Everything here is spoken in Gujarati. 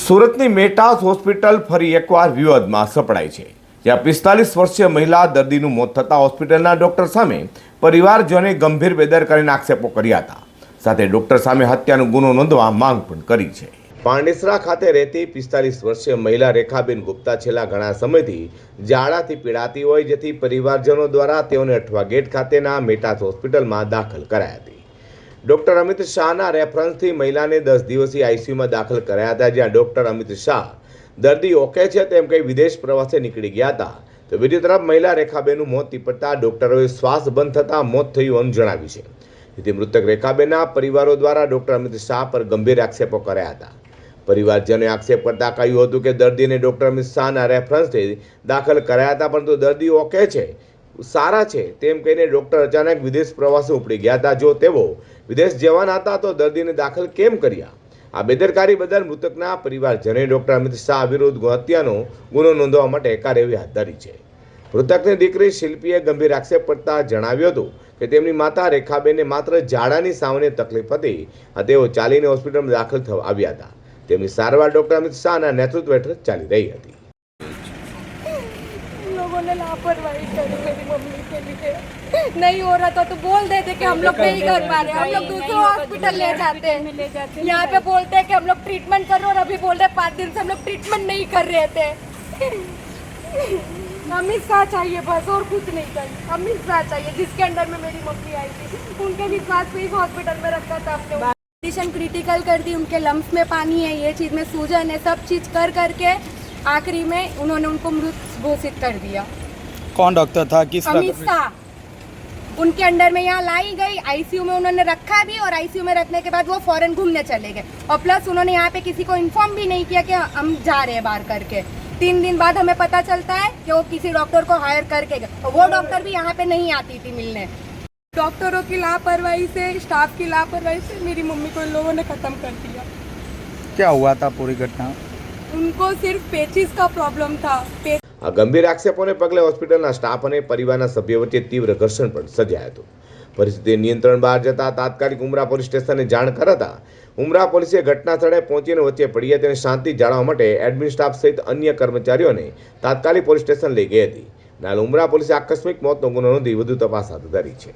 સુરતની મેટાસ હોસ્પિટલ ફરી એકવાર વિવાદમાં સપડાઈ છે. જ્યાં પિસ્તાલીસ વર્ષીય મહિલા દર્દીનું મોત થતાં હોસ્પિટલના ડોક્ટર સામે પરિવારજનોએ ગંભીર બેદરકારીના આક્ષેપો કર્યા હતા. સાથે ડોક્ટર સામે હત્યાનો ગુનો નોંધવા માંગ પણ કરી છે. પાંડેસરા ખાતે રહેતી પિસ્તાલીસ વર્ષીય મહિલા રેખાબેન ગુપ્તા છેલ્લા ઘણા સમયથી ઝાડાથી પીડાતી હોય, જેથી પરિવારજનો દ્વારા તેઓને અઠવા ગેટ ખાતેના મેટાસ હોસ્પિટલમાં દાખલ કરાયા હતી. ડોક્ટર અમિત શાહના રેફરન્સથી મહિલાને દસ દિવસીય આઈસીયુમાં દાખલ કરાયા હતા, જ્યાં ડોક્ટર અમિત શાહ દર્દી ઓકે છે તેમ કહી વિદેશ પ્રવાસે નીકળી ગયા હતા. તો બીજી તરફ મહિલા રેખાબેનનું મોત નીપજતા ડોક્ટરોએ શ્વાસ બંધ થતાં મોત થયું હોવાનું જણાવ્યું છે. જેથી મૃતક રેખાબેનના પરિવારો દ્વારા ડોક્ટર અમિત શાહ પર ગંભીર આક્ષેપો કર્યા હતા. પરિવારજનોએ આક્ષેપ કરતા કહ્યું હતું કે દર્દીને ડોક્ટર અમિત શાહના રેફરન્સથી દાખલ કરાયા હતા, પરંતુ દર્દી ઓકે છે, સારા છે તેમ કહીને ડોક્ટર અચાનક વિદેશ પ્રવાસે ઉપડી ગયા હતા. જો તેઓ વિદેશ જવાના હતા તો દર્દીને દાખલ કેમ કર્યા? આ બેદરકારી બદલ મૃતકના પરિવારજને ડોક્ટર અમિત શાહ વિરુદ્ધ હત્યાનો ગુનો નોંધવા માટે કાર્યવાહી હાથ ધરી છે. મૃતકની દીકરી શિલ્પીએ ગંભીર આક્ષેપ કરતા જણાવ્યું હતું કે તેમની માતા રેખાબેનને માત્ર ઝાડાની સામાન્ય તકલીફ હતી અને તેઓ ચાલીને હોસ્પિટલમાં દાખલ થવા આવ્યા હતા. તેમની સારવાર ડોક્ટર અમિત શાહના નેતૃત્વ હેઠળ ચાલી રહી હતી. इन लोगों ने लापरवाही करी मेरी मम्मी के लिए। नहीं हो रहा था तो बोल देते कि हम लोग नहीं कर पा रहे हम लोग दूसरे हॉस्पिटल ले जाते। हैं ले जाते यहाँ पे बोलते हैं कि हम लोग ट्रीटमेंट कर रहे और अभी बोल रहे हैं पाँच दिन से हम लोग ट्रीटमेंट नहीं कर रहे थे। अमित शाह चाहिए बस और कुछ नहीं चाहिए। अमित शाह चाहिए जिसके अंडर में मेरी मम्मी आई थी उनके विश्वास पे इस हॉस्पिटल में रखा था हमने। कंडीशन क्रिटिकल कर दी उनके लम्स में पानी है ये चीज़ में सूजन है सब चीज़ कर करके आखिरी में उन्होंने उनको मृत घोषित कर दिया। कौन डॉक्टर था? किस अमित शाह। उनके अंडर में यहाँ लाई गई आईसीयू में उन्होंने रखा भी और आईसीयू में रखने के बाद वो फॉरेन घूमने चले गए। और प्लस उन्होंने यहाँ पे किसी को इन्फॉर्म भी नहीं किया कि हम जा रहे हैं बाहर करके। तीन दिन बाद हमें पता चलता है कि वो किसी डॉक्टर को हायर करके गए। और वो डॉक्टर भी यहाँ पे नहीं आती थी मिलने। डॉक्टरों की लापरवाही से स्टाफ की लापरवाही से मेरी मम्मी को इन लोगों ने ख़त्म कर दिया। क्या हुआ था पूरी घटना? उनको सिर्फ पेचिस का प्रॉब्लम था पे આ ગંભીર આક્ષેપોને પગલે હોસ્પિટલના સ્ટાફ અને પરિવારના સભ્યો વચ્ચે તીવ્ર ઘર્ષણ પણ સર્જાયું હતું પરિસ્થિતિ નિયંત્રણ બહાર જતા તાત્કાલિક ઉમરા પોલીસ સ્ટેશને જાણ કરતા ઉમરા પોલીસે ઘટના સ્થળે પહોંચીને વચ્ચે પડી હતી અને શાંતિ જાળવવા માટે એડમિન સ્ટાફ સહિત અન્ય કર્મચારીઓને તાત્કાલિક પોલીસ સ્ટેશન લઈ ગઈ હતી નાલ ઉમરા પોલીસે આકસ્મિક મોતનો ગુનો નોંધી વધુ તપાસ હાથ ધરી છે